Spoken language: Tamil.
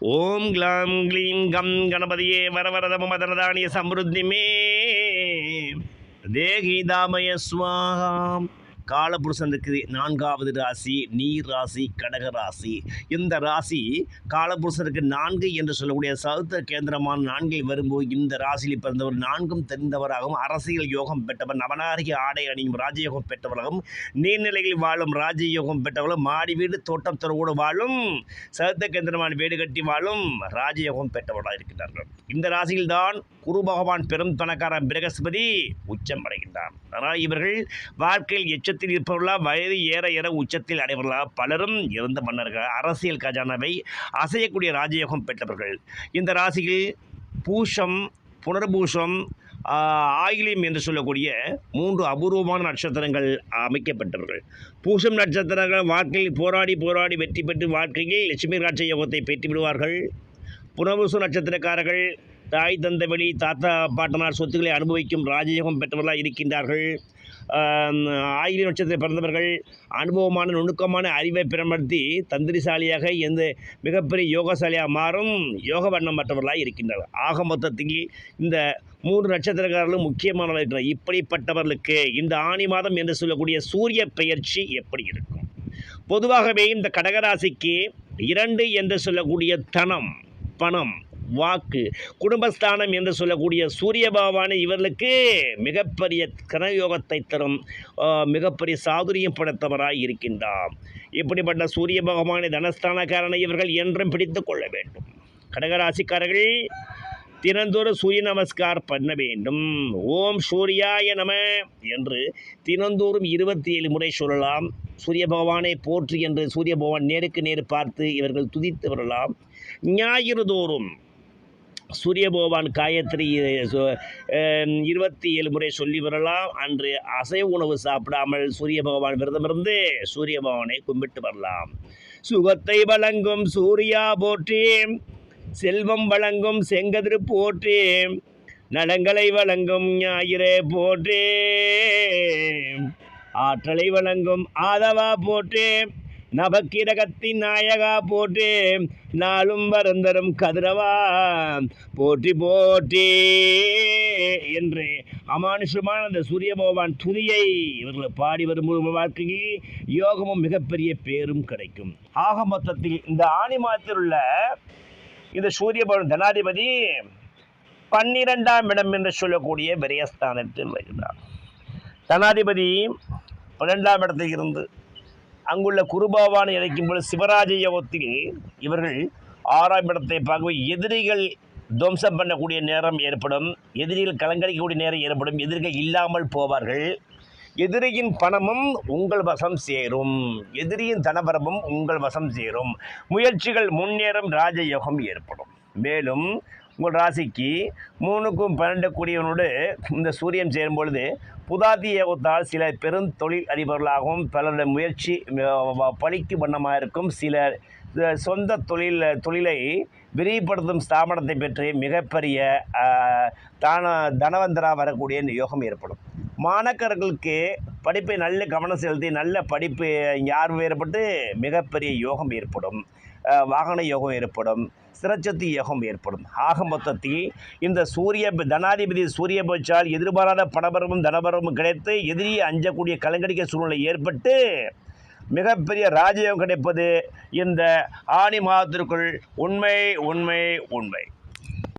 ஓம் க்ளாம் க்ளீம் கம் கணபதியே வரவரதம மதனதானிய சம்ருத்திமே. தேகி தாமய ஸ்வாகாம் காலபுருஷனுக்கு நான்காவது ராசி நீர் ராசி கடக ராசி. இந்த ராசி காலபுருஷனுக்கு நான்கு என்று சொல்லக்கூடிய சௌத்த கேந்திரமான நான்கில் வரும்போது இந்த ராசியில் பிறந்தவர் நான்கும் தெரிந்தவராகவும் அரசியல் யோகம் பெற்றவர் நவநாரிக ஆடை அணியும் ராஜயோகம் பெற்றவராகவும் நீர்நிலையில் வாழும் ராஜயோகம் பெற்றவர்களும் மாடி வீடு தோட்டம் துறவோடு வாழும் சௌத்த கேந்திரமான வீடு கட்டி வாழும் ராஜயோகம் பெற்றவர்களாக இருக்கின்றார்கள் இந்த ராசியில்தான் குரு பகவான் பெரும் தனக்கார பிரகஸ்பதி உச்சம் அடைகின்றான் அதனால் இவர்கள் வாழ்க்கையில் எச்சத்தில் இருப்பவர்களா வயது ஏற ஏற உச்சத்தில் அடைவர்களா பலரும் இருந்த மன்னர்கள் அரசியல் கஜானாவை அசையக்கூடிய ராஜயோகம் பெற்றவர்கள். இந்த ராசியில் பூஷம் புனர்பூஷம் ஆயிலியம் என்று சொல்லக்கூடிய மூன்று அபூர்வமான நட்சத்திரங்கள் அமைக்கப்பட்டவர்கள். பூஷம் நட்சத்திரங்கள் வாழ்க்கையில் போராடி போராடி வெற்றி பெற்று வாழ்க்கையில் லட்சுமி ராட்ச யோகத்தை பெற்று விடுவார்கள். நட்சத்திரக்காரர்கள் தாய் தந்த வழி தாத்தா பாட்டனார் சொத்துக்களை அனுபவிக்கும் ராஜயோகம் பெற்றவர்களாக இருக்கின்றார்கள். ஆயிரம் நட்சத்திர பிறந்தவர்கள் அனுபவமான நுணுக்கமான அறிவை பயன்படுத்தி தந்திரிசாலியாக எந்த மிகப்பெரிய யோகசாலியாக மாறும் யோக வண்ணம் மற்றவர்களாக இருக்கின்றனர். ஆக மொத்தத்தில் இந்த மூன்று நட்சத்திரக்காரர்களும் முக்கியமானவர்கள் இப்படிப்பட்டவர்களுக்கு இந்த ஆணி மாதம் என்று சொல்லக்கூடிய சூரிய பெயர்ச்சி எப்படி இருக்கும்? பொதுவாகவே இந்த கடகராசிக்கு இரண்டு என்று சொல்லக்கூடிய தனம் பணம் வாக்கு. குடும்பஸ்தானம் என்று சொல்லக்கூடிய சூரிய பகவான் இவர்களுக்கு மிகப்பெரிய கனயோகத்தை தரும் மிகப்பெரிய சாதுரியம் படைத்தவராய் இருக்கின்றார். இப்படிப்பட்ட சூரிய பகவானை தனஸ்தானக்காரனை இவர்கள் என்றும் பிடித்து கொள்ள வேண்டும். கடகராசிக்காரர்கள் தினந்தோறும் சூரிய நமஸ்கார் பண்ண வேண்டும். ஓம் சூர்யாய நம என்று தினந்தோறும் இருபத்தி ஏழு முறை சொல்லலாம். சூரிய பகவானை போற்றி என்று சூரிய பகவான் நேருக்கு நேர் பார்த்து இவர்கள் துதித்து வரலாம் ஞாயிறு தோறும் சூரியபகவான் காயத்ரி சு- இருபத்தி ஏழு முறை சொல்லி வரலாம். அன்று அசைவ உணவு சாப்பிடாமல் சூரிய பகவான் விரதமிருந்து சூரிய பகவானை கும்பிட்டு வரலாம். சுகத்தை வழங்கும் சூர்யா போற்றி செல்வம் வழங்கும் செங்கதிர் போற்றி நலங்களை வழங்கும் ஞாயிறே போற்றே ஆற்றலை வழங்கும் ஆதவா போற்றி நவக்கிரகத்தின் நாயகா போற்றி நாளும் வருந்தரும் கதிரவா. போற்றி போற்றி என்று அமானுஷமான அந்த சூரிய பகவான் துதியை இவர்கள் பாடி வரும் வாழ்க்கையில் யோகமும் மிகப்பெரிய பேரும் கிடைக்கும். ஆக மொத்தத்தில் இந்த ஆணி மாதத்தில் உள்ள இந்த சூரிய பகவான் தனாதிபதி பன்னிரெண்டாம் இடம் என்று சொல்லக்கூடிய விரயஸ்தானத்தில் வருகிறார். தனாதிபதி பன்னெண்டாம் இடத்தில் இருந்து அங்குள்ள குருபாவானை இணைக்கும் பொழுது சிவராஜ யோகத்தில் இவர்கள் ஆறாம் இடத்தை பார்க்க எதிரிகள் துவம்சம் பண்ணக்கூடிய நேரம் ஏற்படும். எதிரிகள் கலங்கரிக்கக்கூடிய நேரம் ஏற்படும். எதிரிகள் இல்லாமல் போவார்கள். எதிரியின் பணமும் உங்கள் வசம் சேரும். எதிரியின் தனபரமும் உங்கள் வசம் சேரும். முயற்சிகள் முன்னேறும். ராஜயோகம் ஏற்படும். மேலும் உங்கள் ராசிக்கு மூணுக்கும் பன்னெண்டு கூடியவனோடு இந்த சூரியன் சேரும் பொழுது புதாதி யோகத்தால் சில பெரும் தொழில் அதிபர்களாகவும் பலருடைய முயற்சி பழிக்கு வண்ணமாக இருக்கும் சில சொந்த தொழில் தொழிலை விரிவுபடுத்தும் ஸ்தாபனத்தை பெற்று மிகப்பெரிய தான தனவந்தராக வரக்கூடிய யோகம் ஏற்படும். மாணக்கர்களுக்கு படிப்பை நல்ல கவனம் செலுத்தி நல்ல படிப்பு யார் ஏற்பட்டு மிகப்பெரிய யோகம் ஏற்படும். வாகன யோகம் ஏற்படும். சிரச்சத்து யோகம் ஏற்படும். ஆக மொத்தத்தில் இந்த சூரிய தனாதிபதி சூரிய போச்சால் எதிர்பாராத பணபரமும் தனபரமும் கிடைத்து எதிரியை அஞ்சக்கூடிய கலங்கடிக்க சூழ்நிலை ஏற்பட்டு மிகப்பெரிய ராஜயோகம் கிடைப்பது இந்த ஆணி மாதத்திற்குள் உண்மை உண்மை உண்மை.